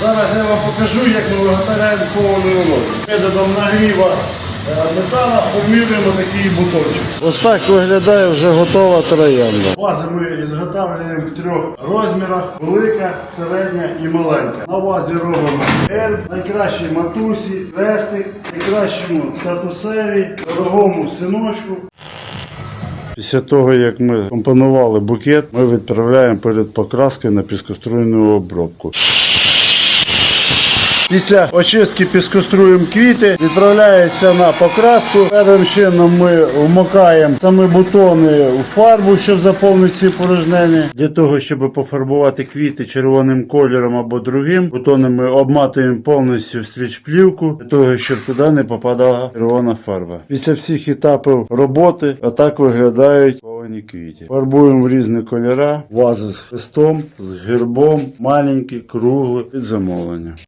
Зараз я вам покажу, як ми виготовляємо кований улов. Методом нагріва е, металу формуємо такий бутончик. Ось так виглядає вже готова троянда. Вази ми зготовлюємо в трьох розмірах: велика, середня і маленька. На вазі робимо L, найкращій матусі, хрестик, найкращому татусеві, дорогому синочку. Після того, як ми компонували букет, ми відправляємо перед покраскою на піскоструйну обробку. Після очистки піскоструєм квіти відправляється на покраску. Першим чином ми вмокаємо самі бутони у фарбу, щоб заповнити ці порожнені. Для того, щоб пофарбувати квіти червоним кольором або другим, бутони ми обматуємо повністю в стріч-плівку, для того, щоб туди не попадала червона фарба. Після всіх етапів роботи отак виглядають ковані квіти. Фарбуємо в різні кольори, вази з хрестом, з гербом, маленькі, круглі, під замовлення.